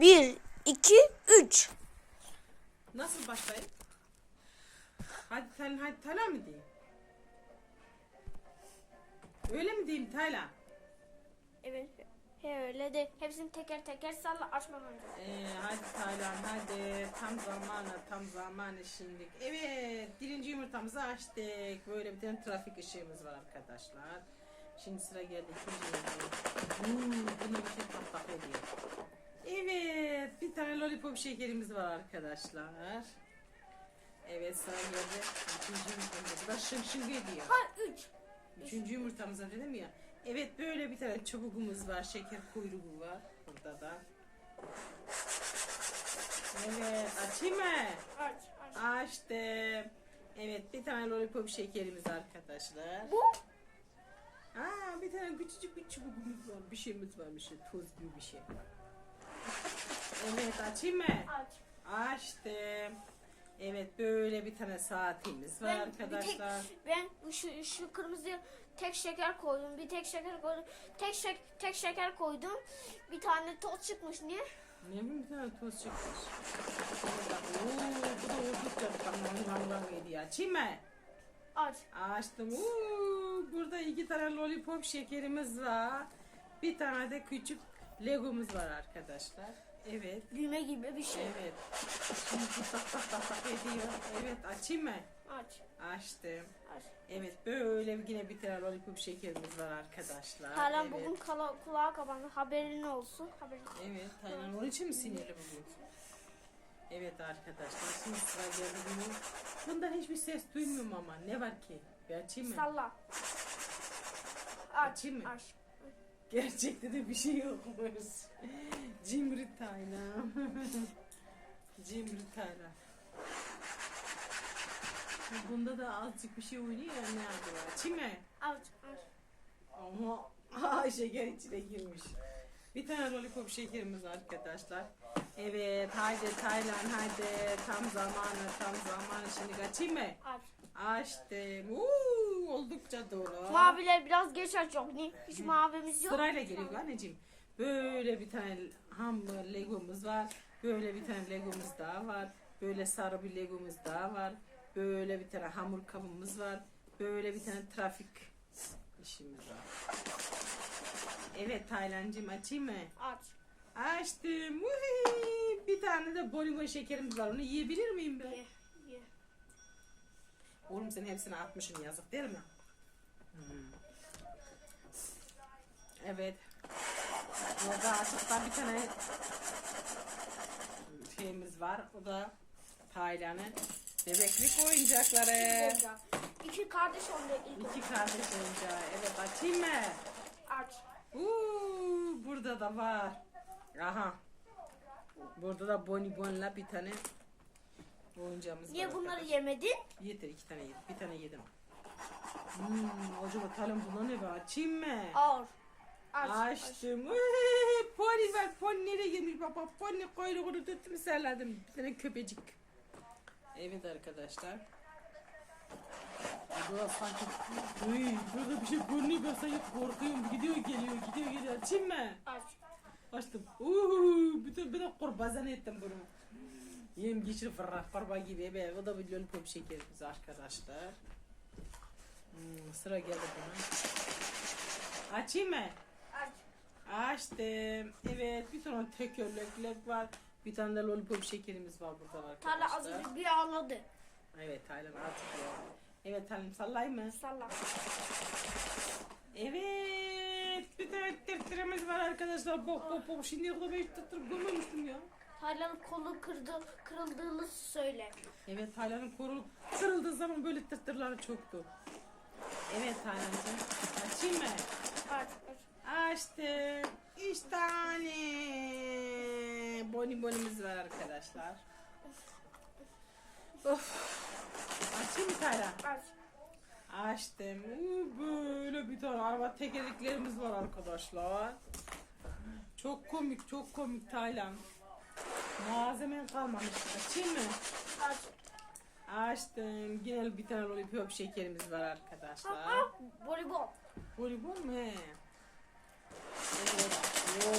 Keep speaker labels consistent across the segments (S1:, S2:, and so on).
S1: 1, 2, 3.
S2: Nasıl başlayayım? Hadi sen hadi Tayla mı diyeyim? Öyle mi diyeyim Tayla?
S1: Evet. He öyle de hepsini teker teker salla açmadan önce.
S2: Ee, hadi Taylan hadi tam zamanı tam zamanı şimdi. Evet birinci yumurtamızı açtık. Böyle bir tane trafik ışığımız var arkadaşlar. Şimdi sıra geldi ikinci yumurtaya. Hmm, bunu bir şey tak ediyor. Evet bir tane lollipop şekerimiz var arkadaşlar. Evet sıra geldi. İkinci yumurtamız. Bu da şın şın ediyor.
S1: Ha 3.
S2: Üçüncü yumurtamıza dedim ya. Evet böyle bir tane çubuğumuz var. Şeker kuyruğu var. Burada da. Evet açayım mı?
S1: Aç aç.
S2: Açtım. Evet bir tane lollipop şekerimiz arkadaşlar.
S1: Bu
S2: Aa bir tane küçücük bir çubuğumuz var. Bir şeyimiz var bir şey. Toz gibi bir şey. Evet açayım mı?
S1: aç.
S2: Açtım. Evet böyle bir tane saatimiz var
S1: Ben bir tek-
S2: arkadaşlar.
S1: Ben şu şu kırmızı tek şeker koydum. Bir tek şeker koydum. Tek şek tek şeker koydum. Bir tane toz çıkmış niye?
S2: Ne bileyim bir tane toz çıkmış. Oo, bu da oldukça tamam hediye. Açayım mı?
S1: Aç.
S2: Açtım. Oo, burada iki tane lollipop şekerimiz var. Bir tane de küçük legomuz var arkadaşlar. Evet.
S1: Düğme gibi bir şey.
S2: Evet. Şimdi tak tak tak tak ediyor. Evet açayım mı?
S1: Aç.
S2: Açtım.
S1: Aç.
S2: Evet böyle yine bir tane lollipop şekerimiz var arkadaşlar.
S1: Hala
S2: evet.
S1: bugün kala, kulağa kapandı. Haberin olsun. Haberin olsun.
S2: Evet, Taylan onun için mi sinirli bugün? Evet arkadaşlar, şimdi sıra geldi bunun. Bundan hiçbir ses duymuyorum ama. Ne var ki? Bir açayım mı?
S1: Salla. Aç.
S2: Açayım mı?
S1: Aç.
S2: Gerçekte de bir şey yokmuş. Cimri Taylan. Cimri Taylan. Bunda da azıcık bir şey oynuyor ya ne mı?
S1: Aç. Aç.
S2: Ama Aa, şeker içine girmiş. Bir tane lollipop şekerimiz var arkadaşlar. Evet haydi Taylan haydi tam zamanı tam zamanı şimdi açayım mı?
S1: Aç.
S2: Açtım. Uuu, oldukça dolu.
S1: Maviler biraz geç açıyor. Niye? Hiç mavimiz yok.
S2: Sırayla geliyor anneciğim. Böyle bir tane hamur legomuz var. Böyle bir tane legomuz daha var. Böyle sarı bir legomuz daha var. Böyle bir tane hamur kabımız var. Böyle bir tane trafik işimiz var. Evet Taylancığım açayım mı?
S1: Aç.
S2: Açtım. Uhi! Bir tane de bonibon şekerimiz var. Onu yiyebilir miyim ben?
S1: Ye. Ye.
S2: Oğlum sen hepsini atmışsın yazık değil mi? Hmm. Evet. Burada açıkta bir tane şeyimiz var. O da Taylan'ın bebeklik oyuncakları.
S1: Oyuncak. İki kardeş ilk.
S2: İki kardeş oyuncağı. Evet açayım mı?
S1: Aç.
S2: Uuu, burada da var. Aha. Burada da bonibonla bir tane oyuncağımız var.
S1: Niye bunları
S2: arkadaşlar.
S1: yemedin?
S2: Yeter iki tane yedim. Bir tane yedim. Hmm, acaba talim buna ne be açayım mı?
S1: Ağır. Aç. aç.
S2: Açtım. Uy, Pony var. Pony nereye girmiş baba? Pony kuyruğunu tuttum serledim. Bir tane köpecik. Evet arkadaşlar. Burada sanki Uy, burada bir şey görünüyor ben sanki korkuyorum. Gidiyor geliyor gidiyor geliyor. Açayım mı?
S1: Aç.
S2: Açtım. Uuu, bütün bir de kurbazan ettim bunu. Yem geçir fırra kurba gibi. Evet, o da bir lollipop şekerimiz arkadaşlar. Hmm, sıra geldi buna. Açayım mı?
S1: Aç.
S2: Açtım. Evet, bir tane tekerlekler var. Bir tane de lollipop şekerimiz var burada arkadaşlar.
S1: Tarla az önce bir ağladı.
S2: Evet, Taylan artık ya. Evet, Taylan sallayayım mı?
S1: Salla.
S2: Evet, bir tane tırtırımız var arkadaşlar. Bok bok bok. Şimdiye kadar ben hiç tırtır görmemiştim ya.
S1: Tarlanın kolu kırdı, kırıldığını söyle.
S2: Evet Taylan'ın koru kırıldığı zaman böyle tırtırları çoktu. Evet Taylan'cığım. Açayım mı?
S1: Aç. Aç.
S2: Açtım. Üç tane bonibonimiz var arkadaşlar. Of. Mı Taylan?
S1: Aç.
S2: Açtım. Böyle bir tane araba tekerleklerimiz var arkadaşlar. Çok komik, çok komik Taylan. Malzemen kalmamış. Açayım mı?
S1: Aç.
S2: Açtım. Yine bir tane lollipop şekerimiz var arkadaşlar.
S1: Voleybol.
S2: Voleybol mu? he? Evet. Oo,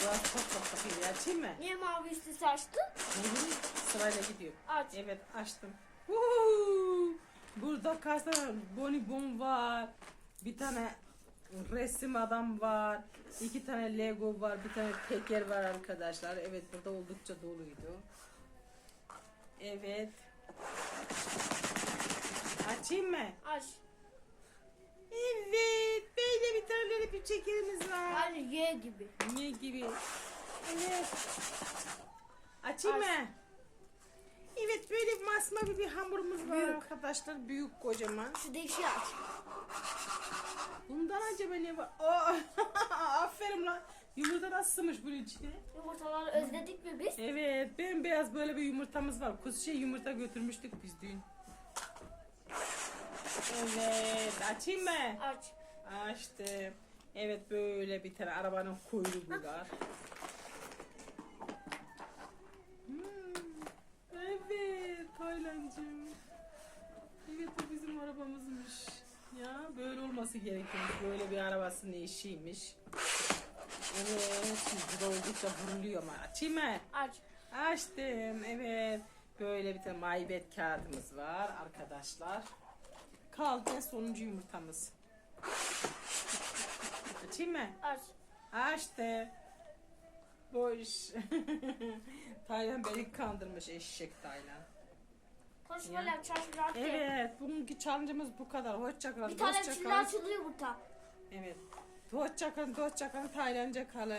S2: biraz çok çok çok iyi. Açayım mı?
S1: Niye mavi üstü açtın?
S2: Ne bileyim, Sırayla gidiyor.
S1: Aç.
S2: Evet açtım. Woohoo! Burada kaç tane bonibon var. Bir tane resim adam var. iki tane Lego var. Bir tane teker var arkadaşlar. Evet burada oldukça doluydu. Evet. Açayım mı?
S1: Aç.
S2: Evet. Böyle bir tane bir çekerimiz var.
S1: Hani Y gibi.
S2: Ne gibi? Evet. Açayım
S1: Aç.
S2: mı? Evet böyle masmavi bir hamurumuz var
S1: Büyük.
S2: arkadaşlar. Büyük kocaman.
S1: Şu değişi aç.
S2: Bundan acaba ne var? Aa, aferin lan. Yumurta nasıl sığmış bunun içine?
S1: Yumurtaları özledik mi biz?
S2: Evet bembeyaz böyle bir yumurtamız var. Kuzu şey yumurta götürmüştük biz dün. Evet açayım mı?
S1: Aç.
S2: Açtım. Evet böyle bir tane arabanın kuyruğu var. Hmm, Evet Taylancığım. Evet bu bizim arabamızmış. Ya böyle olması gerekiyormuş. Böyle bir arabasının eşiymiş. Evet şimdi oldukça vuruluyor ama açayım mı?
S1: Aç.
S2: Açtım evet. Böyle bir tane maybet kağıdımız var arkadaşlar. Kaldı sonuncu yumurtamız. Açayım mı?
S1: Aç.
S2: Açtı. Boş. Taylan beni kandırmış eşek Taylan.
S1: Konuşmalar çarşı
S2: Evet bugünkü challenge'ımız bu kadar. Hoşçakalın.
S1: Bir tane
S2: kalın.
S1: açılıyor burada.
S2: Evet. Hoşçakalın, hoşçakalın. Taylanca kalın.